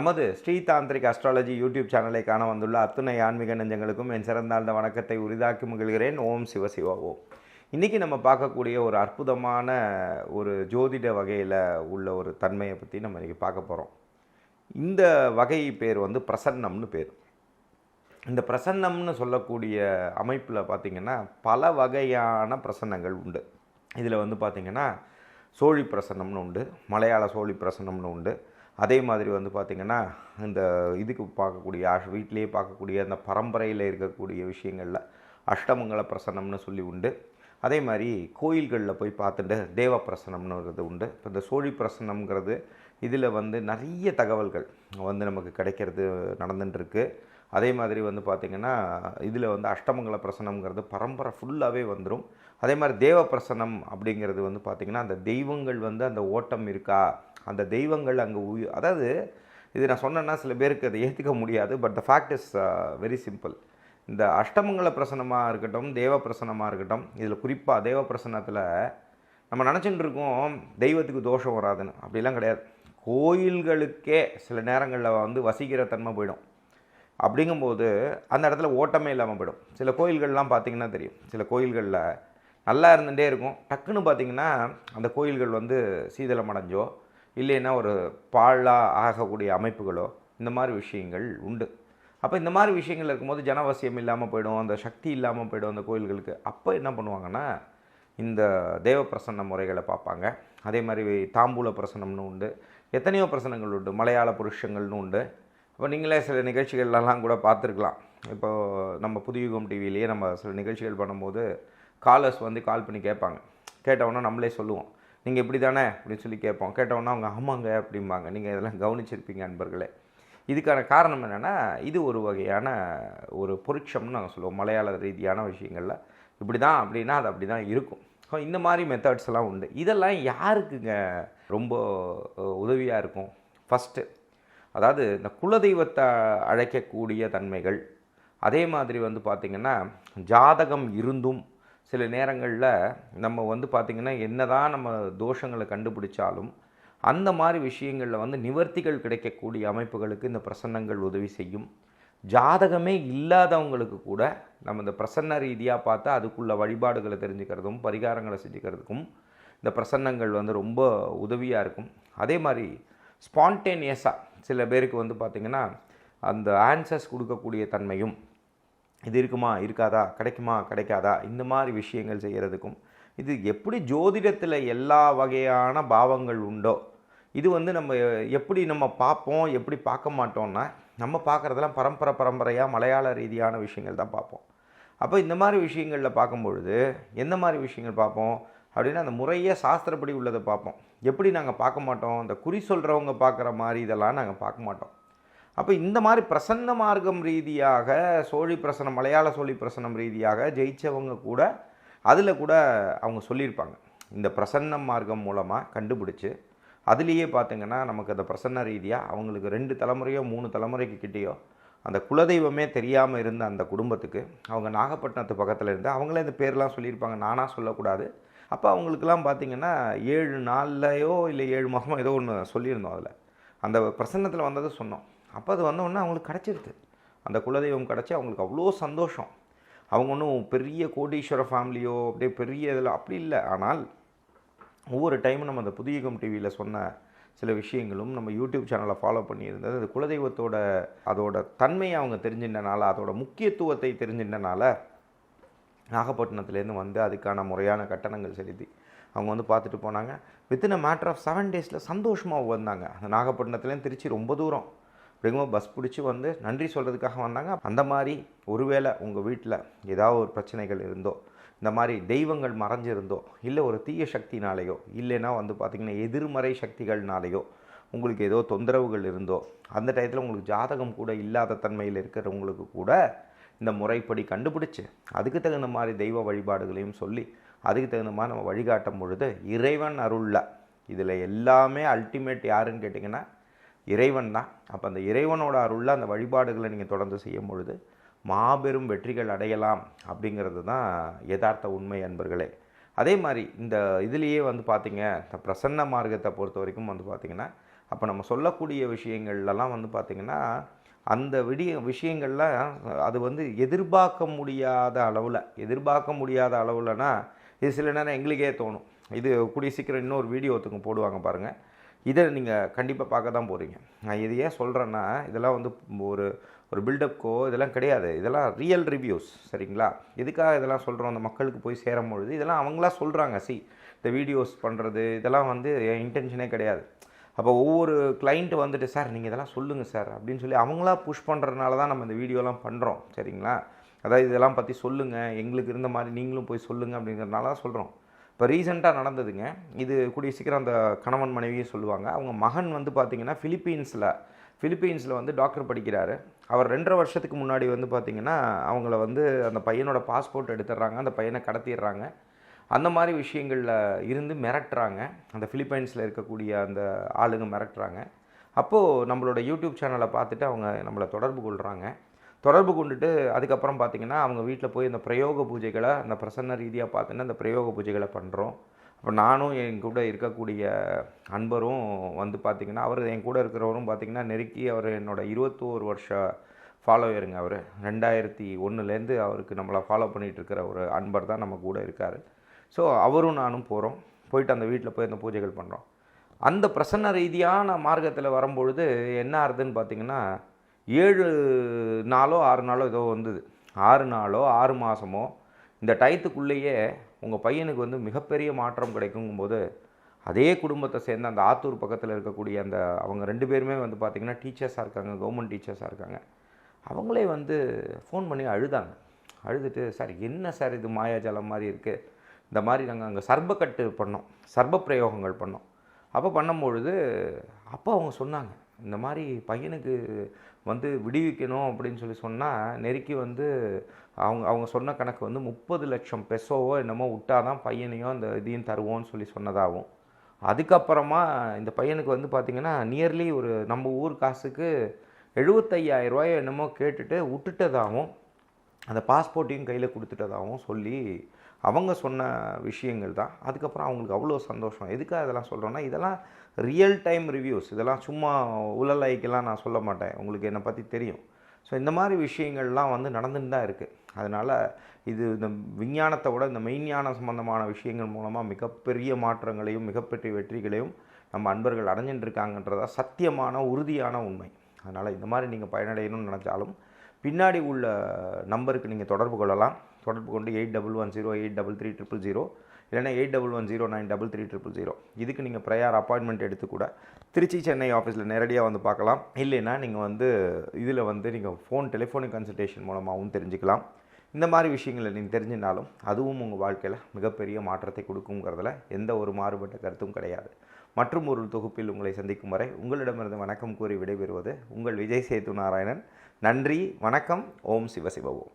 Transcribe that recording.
நமது Sri tantric astrology YouTube சேனலை காண வந்துள்ள அத்துணை ஆன்மீக நெஞ்சங்களுக்கும் என் சிறந்தாழ்ந்த வணக்கத்தை உரிதாக்கி மகிழ்கிறேன். ஓம் சிவ ஓம். இன்றைக்கி நம்ம பார்க்கக்கூடிய ஒரு அற்புதமான ஒரு ஜோதிட வகையில் உள்ள ஒரு தன்மையை பற்றி நம்ம இன்றைக்கி பார்க்க போகிறோம் இந்த வகை பேர் வந்து பிரசன்னம்னு பேர். இந்த பிரசன்னம்னு சொல்லக்கூடிய அமைப்பில் பார்த்திங்கன்னா பல வகையான பிரசன்னங்கள் உண்டு. இதில் வந்து பார்த்திங்கன்னா சோழி பிரசன்னம்னு உண்டு மலையாள சோழி பிரசன்னம்னு உண்டு அதே மாதிரி வந்து பார்த்திங்கன்னா இந்த இதுக்கு பார்க்கக்கூடிய அஷ் வீட்டிலேயே பார்க்கக்கூடிய அந்த பரம்பரையில் இருக்கக்கூடிய விஷயங்களில் அஷ்டமங்கல பிரசன்னம்னு சொல்லி உண்டு. அதே மாதிரி கோயில்களில் போய் பார்த்துட்டு தேவ பிரசனம்னுறது உண்டு. இப்போ இந்த சோழி பிரசனம்ங்கிறது இதில் வந்து நிறைய தகவல்கள் வந்து நமக்கு கிடைக்கிறது நடந்துட்டுருக்கு அதே மாதிரி வந்து பார்த்திங்கன்னா இதில் வந்து அஷ்டமங்கல பிரசனம்ங்கிறது பரம்பரை ஃபுல்லாகவே வந்துடும் அதே மாதிரி தேவ பிரசனம் அப்படிங்கிறது வந்து பார்த்திங்கன்னா அந்த தெய்வங்கள் வந்து அந்த ஓட்டம் இருக்கா? அந்த தெய்வங்கள் அங்கே உயி அதாவது இது நான் சொன்னேன்னா சில பேருக்கு அதை ஏற்றுக்க முடியாது but the fact is very simple இந்த அஷ்டமங்கல பிரசனமாக இருக்கட்டும் தேவ பிரசனமாக இருக்கட்டும் இதில் குறிப்பாக தேவ பிரசனத்தில் நம்ம நினச்சிட்டு இருக்கோம் தெய்வத்துக்கு தோஷம் வராதுன்னு. அப்படிலாம் கிடையாது. கோயில்களுக்கே சில நேரங்களில் வந்து வசிக்கிற தன்மை போயிடும். அப்படிங்கும்போது அந்த இடத்துல ஓட்டமே இல்லாமல் போயிடும். சில கோயில்கள்லாம் பார்த்திங்கன்னா தெரியும். சில கோயில்களில் நல்லா இருந்துகிட்டே இருக்கும். டக்குன்னு பார்த்திங்கன்னா அந்த கோயில்கள் வந்து சீதளம் அடைஞ்சோ இல்லைன்னா ஒரு பாழாக ஆகக்கூடிய அமைப்புகளோ இந்த மாதிரி விஷயங்கள் உண்டு. அப்போ இந்த மாதிரி விஷயங்கள் இருக்கும்போது ஜனவசியம் இல்லாமல் போயிடும் அந்த சக்தி இல்லாமல் போயிடும் அந்த கோயில்களுக்கு. அப்போ என்ன பண்ணுவாங்கன்னா இந்த தேவ பிரசன்ன முறைகளை பார்ப்பாங்க. அதே மாதிரி தாம்பூல பிரசனம்னு உண்டு எத்தனையோ பிரசனங்கள் உண்டு மலையாள புருஷங்கள்னு உண்டு. இப்போ நீங்களே சில நிகழ்ச்சிகள்லாம் கூட பார்த்துருக்கலாம். இப்போ நம்ம புதுயுகம் டிவிலேயே நம்ம சில நிகழ்ச்சிகள் பண்ணும்போது காலர்ஸ் வந்து கால் பண்ணி கேட்பாங்க. கேட்டவுடனே நம்மளே சொல்லுவோம். நீங்கள் இப்படி தானே அப்படின்னு சொல்லி கேட்போம். கேட்டோன்னா அவங்க ஆமாங்க அப்படிம்பாங்க. நீங்கள் இதெல்லாம் கவனிச்சிருப்பீங்க அன்பர்களே இதுக்கான காரணம் என்னென்னா இது ஒரு வகையான ஒரு பொருட்சம்னு நாங்கள் சொல்லுவோம். மலையாள ரீதியான விஷயங்களில். இப்படி தான் அப்படின்னா அது அப்படி தான் இருக்கும். ஸோ இந்த மாதிரி மெத்தட்ஸ் எல்லாம் உண்டு. இதெல்லாம் யாருக்குங்க ரொம்ப உதவியாக இருக்கும்? ஃபஸ்ட்டு அதாவது இந்த குலதெய்வத்தை அழைக்கக்கூடிய தன்மைகள். அதே மாதிரி வந்து பார்த்திங்கன்னா ஜாதகம் இருந்தும் சில நேரங்களில் நம்ம வந்து பார்த்திங்கன்னா என்ன தான் நம்ம தோஷங்களை கண்டுபிடிச்சாலும் அந்த மாதிரி விஷயங்களில் வந்து நிவர்த்திகள் கிடைக்கக்கூடிய அமைப்புகளுக்கு இந்த பிரசன்னங்கள் உதவி செய்யும். ஜாதகமே இல்லாதவங்களுக்கு கூட நம்ம இந்த பிரசன்ன ரீதியாக பார்த்தா அதுக்குள்ள வழிபாடுகளை தெரிஞ்சுக்கிறதும் பரிகாரங்களை செஞ்சுக்கிறதுக்கும் இந்த பிரசன்னங்கள் வந்து ரொம்ப உதவியாக இருக்கும். அதே மாதிரி ஸ்பான்டேனியஸாக சில பேருக்கு வந்து பார்த்திங்கன்னா அந்த ஆன்சர்ஸ் கொடுக்கக்கூடிய தன்மையும் இது இருக்குமா இருக்காதா கிடைக்குமா கிடைக்காதா இந்த மாதிரி விஷயங்கள் செய்கிறதுக்கும் இது எப்படி ஜோதிடத்தில் எல்லா வகையான பாவங்கள் உண்டோ இது வந்து நம்ம எப்படி நம்ம பார்ப்போம் எப்படி பார்க்க மாட்டோம்னா நம்ம பார்க்குறதெல்லாம் பரம்பரை பரம்பரையாக மலையாள ரீதியான விஷயங்கள் தான் பார்ப்போம். அப்போ இந்த மாதிரி விஷயங்களில் பார்க்கும்பொழுது எந்த மாதிரி விஷயங்கள் பார்ப்போம் அப்படின்னா அந்த முறையே சாஸ்திரப்படி உள்ளதை பார்ப்போம். எப்படி நாங்கள் பார்க்க மாட்டோம் இந்த குறி சொல்கிறவங்க பார்க்குற மாதிரி இதெல்லாம் நாங்கள் பார்க்க மாட்டோம். அப்போ இந்த மாதிரி பிரசன்ன மார்க்கம் ரீதியாக சோழி பிரசனம் மலையாள சோழி பிரசனம் ரீதியாக ஜெயித்தவங்க கூட அதில் கூட அவங்க சொல்லியிருப்பாங்க. இந்த பிரசன்ன மார்க்கம் மூலமாக கண்டுபிடிச்சி அதுலேயே பார்த்திங்கன்னா நமக்கு அந்த பிரசன்ன ரீதியாக அவங்களுக்கு ரெண்டு தலைமுறையோ மூணு தலைமுறைக்கு கிட்டேயோ அந்த குலதெய்வமே தெரியாமல் இருந்த அந்த குடும்பத்துக்கு அவங்க நாகப்பட்டினத்து பக்கத்தில் இருந்து அவங்களே இந்த பேர்லாம் சொல்லியிருப்பாங்க. நானாக சொல்லக்கூடாது. அப்போ அவங்களுக்கெல்லாம் பார்த்திங்கன்னா ஏழு நாள்லையோ இல்லை ஏழு மாதமோ ஏதோ ஒன்று சொல்லியிருந்தோம் அதில். அந்த பிரசன்னத்தில் வந்ததை சொன்னோம். அப்போ அது வந்தோடனே அவங்களுக்கு கிடச்சிருது. அந்த குலதெய்வம் கிடச்சி அவங்களுக்கு அவ்வளோ சந்தோஷம். அவங்க ஒன்றும் பெரிய கோடீஸ்வர ஃபேமிலியோ அப்படியே பெரிய இதில் அப்படி இல்லை. ஆனால் ஒவ்வொரு டைமும் நம்ம அந்த புதியகம் டிவியில் சொன்ன சில விஷயங்களும் நம்ம யூடியூப் சேனலை ஃபாலோ பண்ணியிருந்தது. அது குலதெய்வத்தோட அதோட தன்மையை அவங்க தெரிஞ்சின்றனால அதோட முக்கியத்துவத்தை தெரிஞ்சின்றனால நாகப்பட்டினத்துலேருந்து வந்து அதுக்கான முறையான கட்டணங்கள் செலுத்தி அவங்க வந்து பார்த்துட்டு போனாங்க. Within a matter of seven டேஸில் சந்தோஷமாக வந்தாங்க. அந்த நாகப்பட்டினத்துலேருந்து திருச்சி ரொம்ப தூரம். அப்படிங்கும்போது பஸ் பிடிச்சி வந்து நன்றி சொல்கிறதுக்காக வந்தாங்க. அந்த மாதிரி ஒருவேளை உங்கள் வீட்டில் ஏதாவது ஒரு பிரச்சனைகள் இருந்தோ இந்த மாதிரி தெய்வங்கள் மறைஞ்சிருந்தோ இல்லை ஒரு தீய சக்தினாலேயோ இல்லைன்னா வந்து பார்த்திங்கன்னா எதிர்மறை சக்திகள்னாலேயோ உங்களுக்கு ஏதோ தொந்தரவுகள் இருந்தோ அந்த டயத்தில் உங்களுக்கு ஜாதகம் கூட இல்லாத தன்மையில் இருக்கிறவங்களுக்கு கூட இந்த முறைப்படி கண்டுபிடிச்சி அதுக்கு தகுந்த மாதிரி தெய்வ வழிபாடுகளையும் சொல்லி அதுக்கு தகுந்த மாதிரி நம்ம வழிகாட்டும் பொழுது இறைவன் அருளில் இதில் எல்லாமே அல்டிமேட் யாருன்னு கேட்டிங்கன்னா இறைவன் தான். அப்போ அந்த இறைவனோட அருளில் அந்த வழிபாடுகளை நீங்கள் தொடர்ந்து செய்யும் பொழுது மாபெரும் வெற்றிகள் அடையலாம் அப்படிங்கிறது தான் யதார்த்த உண்மை அன்பர்களே. அதே மாதிரி இந்த இதுலேயே வந்து பார்த்திங்க இந்த பிரசன்ன மார்க்கத்தை பொறுத்த வரைக்கும் வந்து பார்த்திங்கன்னா அப்போ நம்ம சொல்லக்கூடிய விஷயங்கள்லாம் வந்து பார்த்திங்கன்னா அந்த விடிய விஷயங்கள்லாம் அது வந்து எதிர்பார்க்க முடியாத அளவில் எதிர்பார்க்க முடியாத அளவில்னா இது சில நேரம் எங்களுக்கே தோணும். இது கூடிய சீக்கிரம் இன்னொரு வீடியோத்துக்கு போடுவாங்க பாருங்கள் இதை நீங்கள் கண்டிப்பாக பார்க்க தான் போகிறீங்க நான் இது ஏன் சொல்கிறேன்னா இதெல்லாம் வந்து ஒரு ஒரு பில்டப்க்கோ இதெல்லாம் கிடையாது. இதெல்லாம் ரியல் ரிவ்யூஸ் சரிங்களா? எதுக்காக இதெல்லாம் சொல்கிறோம் அந்த மக்களுக்கு போய் சேரும் பொழுது இதெல்லாம் அவங்களா சொல்கிறாங்க சி இந்த வீடியோஸ் பண்ணுறது இதெல்லாம் வந்து என் இன்டென்ஷனே கிடையாது. அப்போ ஒவ்வொரு கிளைண்ட்டு வந்துட்டு சார் நீங்கள் இதெல்லாம் சொல்லுங்கள் சார் அப்படின்னு சொல்லி அவங்களா புஷ் பண்ணுறதுனால தான் நம்ம இந்த வீடியோலாம் பண்ணுறோம் சரிங்களா? அதாவது இதெல்லாம் பற்றி சொல்லுங்கள் எங்களுக்கு இருந்த மாதிரி நீங்களும் போய் சொல்லுங்கள் அப்படிங்கிறதுனால தான் சொல்கிறோம் இப்போ ரீசெண்டாக நடந்ததுங்க. இது கூடிய சீக்கிரம் அந்த கணவன் மனைவியும் சொல்லுவாங்க. அவங்க மகன் வந்து பார்த்திங்கன்னா ஃபிலிப்பீன்ஸில் ஃபிலிப்பீன்ஸில் வந்து டாக்டர் படிக்கிறாரு. அவர் ரெண்டரை வருஷத்துக்கு முன்னாடி வந்து பார்த்திங்கன்னா அவங்கள வந்து அந்த பையனோட பாஸ்போர்ட் எடுத்துடுறாங்க. அந்த பையனை கடத்திடுறாங்க. அந்த மாதிரி விஷயங்களில் இருந்து மிரட்டுறாங்க. அந்த ஃபிலிப்பைன்ஸில் இருக்கக்கூடிய அந்த ஆளுங்க மிரட்டுறாங்க. அப்போது நம்மளோட யூடியூப் சேனலை பார்த்துட்டு அவங்க நம்மளை தொடர்பு கொள்கிறாங்க தொடர்பு கொண்டுட்டு அதுக்கப்புறம் பார்த்திங்கன்னா அவங்க வீட்டில் போய் இந்த பிரயோக பூஜைகளை அந்த பிரசன்ன ரீதியாக பார்த்தீங்கன்னா அந்த பிரயோக பூஜைகளை பண்ணுறோம் அப்போ நானும் என் கூட இருக்கக்கூடிய அன்பரும் வந்து பார்த்திங்கன்னா அவர் என் கூட இருக்கிறவரும் பார்த்திங்கன்னா நெருக்கி அவர் என்னோடய இருபத்தோரு வருஷ ஃபாலோயருங்க அவர். ரெண்டாயிரத்தி ஒன்றுலேருந்து அவருக்கு நம்மளை ஃபாலோ பண்ணிகிட்டு இருக்கிற ஒரு அன்பர் தான் நம்ம கூட இருக்கார். ஸோ அவரும் நானும் போகிறோம் போயிட்டு அந்த வீட்டில் போய் அந்த பூஜைகள் பண்ணுறோம் அந்த பிரசன்ன ரீதியான மார்க்கத்தில் வரும்பொழுது என்ன ஆறுதுன்னு பார்த்திங்கன்னா ஏழு நாளோ ஆறு நாளோ ஏதோ வந்தது. ஆறு நாளோ ஆறு மாதமோ இந்த டயத்துக்குள்ளேயே உங்கள் பையனுக்கு வந்து மிகப்பெரிய மாற்றம் கிடைக்குங்கும்போது அதே குடும்பத்தை சேர்ந்த அந்த ஆத்தூர் பக்கத்தில் இருக்கக்கூடிய அந்த அவங்க ரெண்டு பேருமே வந்து பார்த்திங்கன்னா டீச்சர்ஸாக இருக்காங்க கவர்மெண்ட் டீச்சர்ஸாக இருக்காங்க. அவங்களே வந்து ஃபோன் பண்ணி அழுதாங்க. அழுதுட்டு சார் என்ன சார் இது மாயாஜாலம் மாதிரி இருக்குது இந்த மாதிரி நாங்கள் அங்கே சர்பக்கட்டு பண்ணோம் சர்ப பிரயோகங்கள் பண்ணோம். அப்போ பண்ணும்பொழுது அப்போ அவங்க சொன்னாங்க இந்த மாதிரி பையனுக்கு வந்து விடுவிக்கணும் அப்படின்னு சொல்லி சொன்னால் நெருக்கி வந்து அவங்க அவங்க சொன்ன கணக்கு வந்து முப்பது லட்சம் பெசோவோ என்னமோ விட்டால் தான் பையனையும் அந்த இதையும் தருவோம்னு சொல்லி சொன்னதாகவும். அதுக்கப்புறமா இந்த பையனுக்கு வந்து பார்த்திங்கன்னா நியர்லி ஒரு நம்ம ஊர் காசுக்கு எழுபத்தையாயிரம் ரூபாயோ என்னமோ கேட்டுட்டு விட்டுட்டதாகவும் அந்த பாஸ்போர்ட்டையும் கையில் கொடுத்துட்டதாகவும் சொல்லி அவங்க சொன்ன விஷயங்கள் தான். அதுக்கப்புறம் அவங்களுக்கு அவ்வளோ சந்தோஷம். எதுக்காக இதெல்லாம் சொல்கிறோன்னா இதெல்லாம் ரியல் டைம் ரிவ்யூஸ் இதெல்லாம் சும்மா உலலைக்கெல்லாம் நான் சொல்ல மாட்டேன். உங்களுக்கு என்னை பற்றி தெரியும். ஸோ இந்த மாதிரி விஷயங்கள்லாம் வந்து நடந்துட்டு தான் இருக்குது அதனால் இது இந்த விஞ்ஞானத்தை விட இந்த மெய்ஞான சம்பந்தமான விஷயங்கள் மூலமாக மிகப்பெரிய மாற்றங்களையும் மிகப்பெரிய வெற்றிகளையும் நம்ம அன்பர்கள் அடைஞ்சிட்டு இருக்காங்கன்றதா சத்தியமான உறுதியான உண்மை. அதனால் இந்த மாதிரி நீங்கள் பயனடையணும்னு நினச்சாலும் பின்னாடி உள்ள நம்பருக்கு நீங்கள் தொடர்பு கொள்ளலாம். தொடர்பு கொண்டு eight double one zero eight double three triple zero இல்லைனா eight double one zero nine double three triple zero. இதுக்கு நீங்கள் ப்ரையார் அப்பாயின்மெண்ட் எடுத்து கூட திருச்சி சென்னை ஆஃபீஸில் நேரடியாக வந்து பார்க்கலாம். இல்லைன்னா நீங்கள் வந்து இதில் வந்து நீங்கள் ஃபோன் டெலிஃபோனிக் கன்சல்டேஷன் மூலமாகவும் தெரிஞ்சுக்கலாம். இந்த மாதிரி விஷயங்களை நீங்கள் தெரிஞ்சினாலும் அதுவும் உங்கள் வாழ்க்கையில் மிகப்பெரிய மாற்றத்தை கொடுக்குங்கிறதுல எந்த ஒரு மாறுபட்ட கருத்தும் கிடையாது. மற்றும் ஒரு தொகுப்பில் உங்களை சந்திக்கும் வரை உங்களிடமிருந்து வணக்கம் கூறி விடைபெறுவது உங்கள் விஜய் சேது நாராயணன். நன்றி வணக்கம் ஓம் சிவசிவ ஓம்